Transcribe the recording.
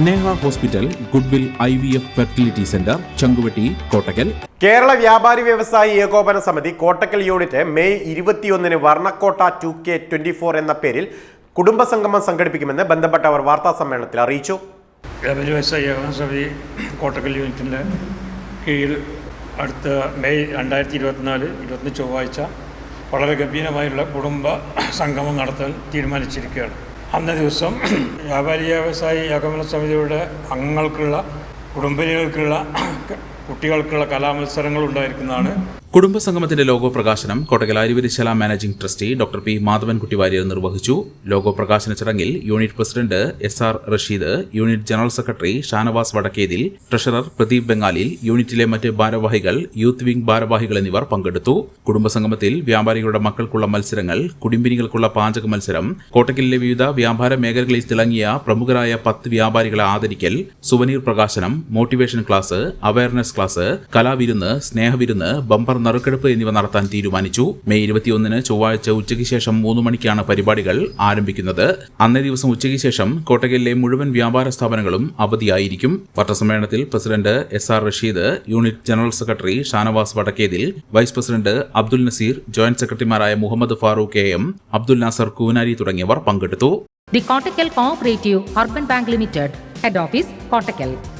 Sneha hospital Goodwill I V F fertility centre Changuvetty Kottakkal. Kerala Vyapari Vyavasayi Ekopana Samithi Kottakkal unit May ഇരുപത്തിയൊന്നിന് Varnakkotta two K twenty four എന്ന പേരിൽ കുടുംബസംഗമം സംഘടിപ്പിക്കുമെന്ന് ബന്ധപ്പെട്ടവർ വാർത്താ സമ്മേളനത്തിൽ അറിയിച്ചു. വ്യാപാരി വ്യവസായി ഏകോപന സമിതി കോട്ടക്കൽ യൂണിറ്റിന്റെ കീഴിൽ അടുത്ത മെയ് രണ്ടായിരത്തി ഇരുപത്തിനാല് ഇരുപത്തി ചൊവ്വാഴ്ച വളരെ ഗംഭീരമായുള്ള കുടുംബ സംഗമം നടത്താൻ തീരുമാനിച്ചിരിക്കുകയാണ്. അന്ന ദിവസം വ്യാപാരി വ്യവസായി ഏകോപന സമിതിയുടെ അംഗങ്ങൾക്കുള്ള കുടുംബിനികൾക്കുള്ള കുട്ടികൾക്കുള്ള കലാമത്സരങ്ങൾ ഉണ്ടായിരിക്കുന്നതാണ് കുടുംബസംഗമത്തിന്റെ ലോഗോ പ്രകാശനം Kottakkal Aryavaidyasala managing trustee doctor P Madhavankutty Warrier നിർവഹിച്ചു. ലോഗോ പ്രകാശന ചടങ്ങിൽ unit president S R Rasheed unit general secretary Shanavas Vadakkethil treasurer Pradeep Bangalil യൂണിറ്റിലെ മറ്റ് ഭാരവാഹികൾ യൂത്ത് വിംഗ് ഭാരവാഹികൾ എന്നിവർ പങ്കെടുത്തു. കുടുംബസംഗമത്തിൽ വ്യാപാരികളുടെ മക്കൾക്കുള്ള മത്സരങ്ങൾ കുടുംബിനികൾക്കുള്ള പാചക മത്സരം കോട്ടക്കലിലെ വിവിധ വ്യാപാര മേഖലകളിൽ തിളങ്ങിയ പ്രമുഖരായ പത്ത് വ്യാപാരികളെ ആദരിക്കൽ സുവനീർ പ്രകാശനം മോട്ടിവേഷൻ ക്ലാസ് അവയർനെസ് ക്ലാസ് കലാവിരുന്ന് സ്നേഹവിരുന്ന് ബമ്പർ നറുക്കെടുപ്പ് എന്നിവ നടത്താൻ തീരുമാനിച്ചു. മെയ് ഇരുപത്തിയൊന്നിന് ചൊവ്വാഴ്ച ഉച്ചയ്ക്ക് ശേഷം മൂന്ന് മണിക്കാണ് പരിപാടികൾ ആരംഭിക്കുന്നത്. അന്നേ ദിവസം ഉച്ചയ്ക്ക് ശേഷം കോട്ടകയിലെ മുഴുവൻ വ്യാപാര സ്ഥാപനങ്ങളും അവധിയായിരിക്കും. പത്രസമ്മേളനത്തിൽ president S R Rasheed unit general secretary Shanavas Vadakkethil vice president Abdul Nazeer joint സെക്രട്ടറിമാരായ മുഹമ്മദ് ഫാറൂഖ് കെ എം അബ്ദുൽ നാസർ കൂനാരി തുടങ്ങിയവർ പങ്കെടുത്തു. The Kottakkal cooperative urban bank limited head office Office,